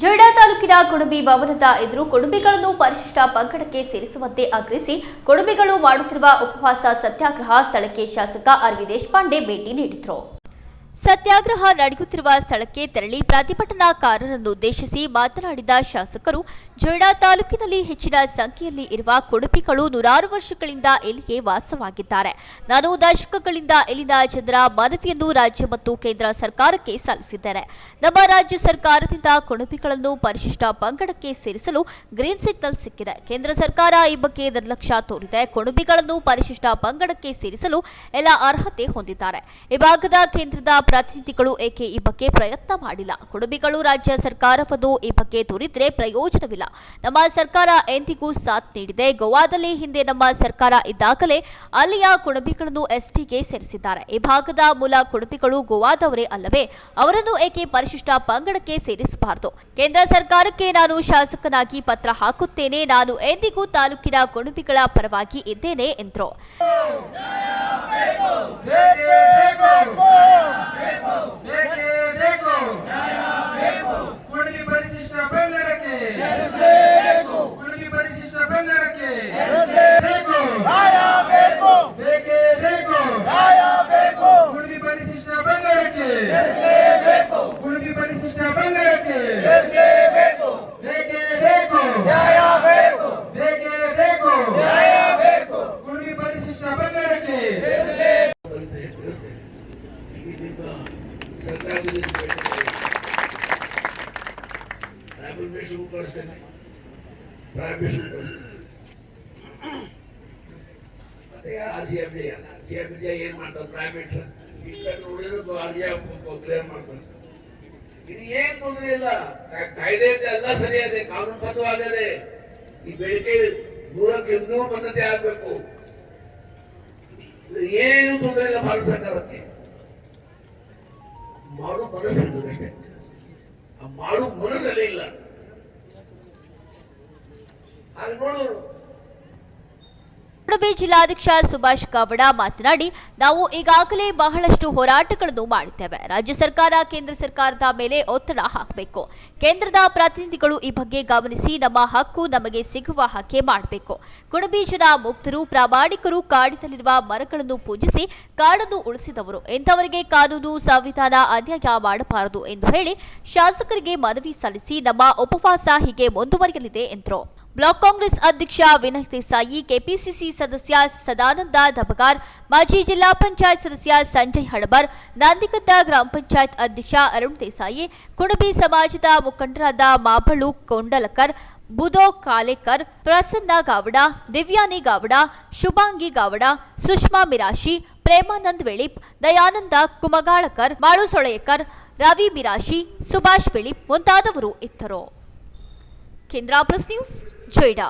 ಜೊಯ್ಡಾ ತಾಲೂಕಿನ ಕುಡುಬಿ ಭವನದ ಎದುರು ಕುಡುಬಿಗಳನ್ನು ಪರಿಶಿಷ್ಟ ಪಂಗಡಕ್ಕೆ ಸೇರಿಸುವಂತೆ ಆಗ್ರಹಿಸಿ ಕುಡುಬಿಗಳು ಮಾಡುತ್ತಿರುವ ಉಪವಾಸ ಸತ್ಯಾಗ್ರಹ ಸ್ಥಳಕ್ಕೆ ಶಾಸಕ ಆರ್ವಿ ದೇಶಪಾಂಡೆ ಭೇಟಿ ನೀಡಿದರು. ಸತ್ಯಾಗ್ರಹ ನಡೆಯುತ್ತಿರುವ ಸ್ಥಳಕ್ಕೆ ತೆರಳಿ ಪ್ರತಿಭಟನಾಕಾರರನ್ನು ಉದ್ದೇಶಿಸಿ ಮಾತನಾಡಿದ ಶಾಸಕರು, ಜೊಯ್ಡಾ ತಾಲೂಕಿನಲ್ಲಿ ಹೆಚ್ಚಿನ ಸಂಖ್ಯೆಯಲ್ಲಿ ಇರುವ ಕುಡುಪಿಗಳು ನೂರಾರು ವರ್ಷಗಳಿಂದ ಇಲ್ಲಿಗೆ ವಾಸವಾಗಿದ್ದಾರೆ. ನಾನು ದಶಕಗಳಿಂದ ಇಲ್ಲಿನ ಜನರ ಮನವಿಯನ್ನು ರಾಜ್ಯ ಮತ್ತು ಕೇಂದ್ರ ಸರ್ಕಾರಕ್ಕೆ ಸಲ್ಲಿಸಿದ್ದಾರೆ ನಮ್ಮ ರಾಜ್ಯ ಸರ್ಕಾರದಿಂದ ಕುಡುಪಿಗಳನ್ನು ಪರಿಶಿಷ್ಟ ಪಂಗಡಕ್ಕೆ ಸೇರಿಸಲು ಗ್ರೀನ್ ಸಿಗ್ನಲ್ ಸಿಕ್ಕಿದೆ. ಕೇಂದ್ರ ಸರ್ಕಾರ ಈ ಬಗ್ಗೆ ನಿರ್ಲಕ್ಷ್ಯ ತೋರಿದೆ. ಕುಡುಬಿಗಳನ್ನು ಪರಿಶಿಷ್ಟ ಪಂಗಡಕ್ಕೆ ಸೇರಿಸಲು ಎಲ್ಲ ಅರ್ಹತೆ ಹೊಂದಿದ್ದಾರೆ. ಈ ಭಾಗದ ಕೇಂದ್ರದ ಪ್ರತಿನಿಧಿಗಳು ಏಕೆ ಈ ಬಗ್ಗೆ ಪ್ರಯತ್ನ ಮಾಡಿಲ್ಲ? ಕುಡುಬಿಗಳು ರಾಜ್ಯ ಸರ್ಕಾರವನ್ನು ಈ ಬಗ್ಗೆ ತೋರಿದ್ರೆ ಪ್ರಯೋಜನವಿಲ್ಲ. ನಮ್ಮ ಸರ್ಕಾರ ಎಂದಿಗೂ ಸಾಥ್ ನೀಡಿದೆ. ಗೋವಾದಲ್ಲಿ ಹಿಂದೆ ನಮ್ಮ ಸರ್ಕಾರ ಇದ್ದಾಗಲೇ ಅಲ್ಲಿಯ ಕುಣಬಿಗಳನ್ನು ಎಸ್ಟಿಗೆ ಸೇರಿಸಿದ್ದಾರೆ. ಈ ಭಾಗದ ಮೂಲ ಕುಣಬಿಗಳು ಗೋವಾದವರೇ ಅಲ್ಲವೇ? ಅವರನ್ನು ಏಕೆ ಪರಿಶಿಷ್ಟ ಪಂಗಡಕ್ಕೆ ಸೇರಿಸಬಾರದು? ಕೇಂದ್ರ ಸರ್ಕಾರಕ್ಕೆ ನಾನು ಶಾಸಕನಾಗಿ ಪತ್ರ ಹಾಕುತ್ತೇನೆ. ನಾನು ಎಂದಿಗೂ ತಾಲೂಕಿನ ಕುಣಬಿಗಳ ಪರವಾಗಿ ಇದ್ದೇನೆ ಎಂದರು ಬೇಕೇ ಬೇಕು ಕುಡುಗಿ ಪರಿಶಿಷ್ಟ ಪಂಗಡಕ್ಕೆ ಕುಡುಗಿ ಪರಿಶಿಷ್ಟ ಪಂಗಡಕ್ಕೆ ಬೇಕು ಬೇಕೇ ಬೇಕು ಕುಡುಗಿ ಪರಿಶಿಷ್ಟ ಪಂಗಡಕ್ಕೆ ಕುಡುಗಿ ಪರಿಶಿಷ್ಟ ಪಂಗಡಕ್ಕೆ ಬೇಕೇ ಬೇಕು ಬೇಕೇ ಬೇಕು ಕುಡುಗಿ ಪರಿಶಿಷ್ಟ ಪಂಗಡಕ್ಕೆ ಸರ್ಕಾರದಿಂದ ಪ್ರಾರಂಭಿಸಲು ಕಳಿಸ್ತೇನೆ ಪ್ರಾರಂಭಿಸಲು ಕಳಿಸ್ತೇನೆ ಮತ್ತೆ ಆರ್ ಸಿ ಎಫ್ ಡಿ ಮಾಡ್ತಾರೆ ಮಾಡ್ತಾರೆ ಇದು ಏನು ತೊಂದರೆ ಇಲ್ಲ? ಕಾಯ್ದೆ ಎಲ್ಲ ಸರಿಯಾದೆ ಕಾನೂನು ಕಾನೂನು ಬದ್ಧವಾಗಿದೆ. ಈ ಬೆಳಿಗ್ಗೆ ದೂರಕ್ಕೆ ಇನ್ನೂ ಬದ್ಧತೆ ಆಗ್ಬೇಕು. ಏನು ತೊಂದರೆ ಇಲ್ಲ ಭಾರತ ಸರ್ಕಾರಕ್ಕೆ. ಮಾಡು ಮನಸ್ಸಿಲ್ಲ ಅಷ್ಟೇ. ಆ ಮಾಡು ಮನಸ್ಸಲ್ಲೇ ಇಲ್ಲ. ಉಡುಪಿ ಜಿಲ್ಲಾಧ್ಯಕ್ಷ ಸುಭಾಷ್ ಕಾವಡ ಮಾತನಾಡಿ, ನಾವು ಈಗಾಗಲೇ ಬಹಳಷ್ಟು ಹೋರಾಟಗಳನ್ನು ಮಾಡಿದ್ದೇವೆ. ರಾಜ್ಯ ಸರ್ಕಾರ, ಕೇಂದ್ರ ಸರ್ಕಾರದ ಮೇಲೆ ಒತ್ತಡ ಹಾಕಬೇಕು. ಕೇಂದ್ರದ ಪ್ರತಿನಿಧಿಗಳು ಈ ಬಗ್ಗೆ ಗಮನಿಸಿ ನಮ್ಮ ಹಕ್ಕು ನಮಗೆ ಸಿಗುವ ಹಾಗೆ ಮಾಡಬೇಕು. ಕುಣಬಿ ಜನ ಮುಕ್ತರು, ಪ್ರಾಮಾಣಿಕರು, ಕಾಡಿನಲ್ಲಿರುವ ಮರಗಳನ್ನು ಪೂಜಿಸಿ ಕಾಡನ್ನು ಉಳಿಸಿದವರು. ಎಂಥವರಿಗೆ ಕಾನೂನು, ಸಂವಿಧಾನ ಅನ್ಯಾಯ ಮಾಡಬಾರದು ಎಂದು ಹೇಳಿ ಶಾಸಕರಿಗೆ ಮನವಿ ಸಲ್ಲಿಸಿ ನಮ್ಮ ಉಪವಾಸ ಹೀಗೆ ಮುಂದುವರಿಯಲಿದೆ ಎಂದರು. ಬ್ಲಾಕ್ ಕಾಂಗ್ರೆಸ್ ಅಧ್ಯಕ್ಷ ವಿನಯ್ ದೇಸಾಯಿ, ಕೆಪಿಸಿಸಿ ಸದಸ್ಯ ಸದಾನಂದ ದಬಗಾರ್ ಮಾಜಿ ಜಿಲ್ಲಾ ಪಂಚಾಯತ್ ಸದಸ್ಯ ಸಂಜಯ್ ಹಡಬರ್ ನಂದಿಕತ್ತ ಗ್ರಾಮ ಪಂಚಾಯತ್ ಅಧ್ಯಕ್ಷ ಅರುಣ್ ದೇಸಾಯಿ ಕುಣಬಿ ಸಮಾಜದ ಮುಖಂಡರಾದ ಮಾಬಳು ಕೊಂಡಲಕರ್ ಬುದೋ ಕಾಲೇಕರ್, ಪ್ರಸನ್ನ ಗಾವಡ, ದಿವ್ಯಾನಿ ಗಾವಡ, ಶುಭಾಂಗಿ ಗಾವಡ, ಸುಷ್ಮಾ ಮಿರಾಶಿ, ಪ್ರೇಮಾನಂದ್ ವೆಳಿಪ್, ದಯಾನಂದ ಕುಮಗಾಳಕರ್, ಮಾಳು ಸೊಳೆಯಕರ್, ರವಿ ಮಿರಾಶಿ, ಸುಭಾಷ್ ವೆಳಿಪ್ ಮುಂತಾದವರು ಇದ್ದರು. ಕೇಂದ್ರ ಪ್ಲಸ್ ನ್ಯೂಸ್ ಜೊಯ್ಡಾ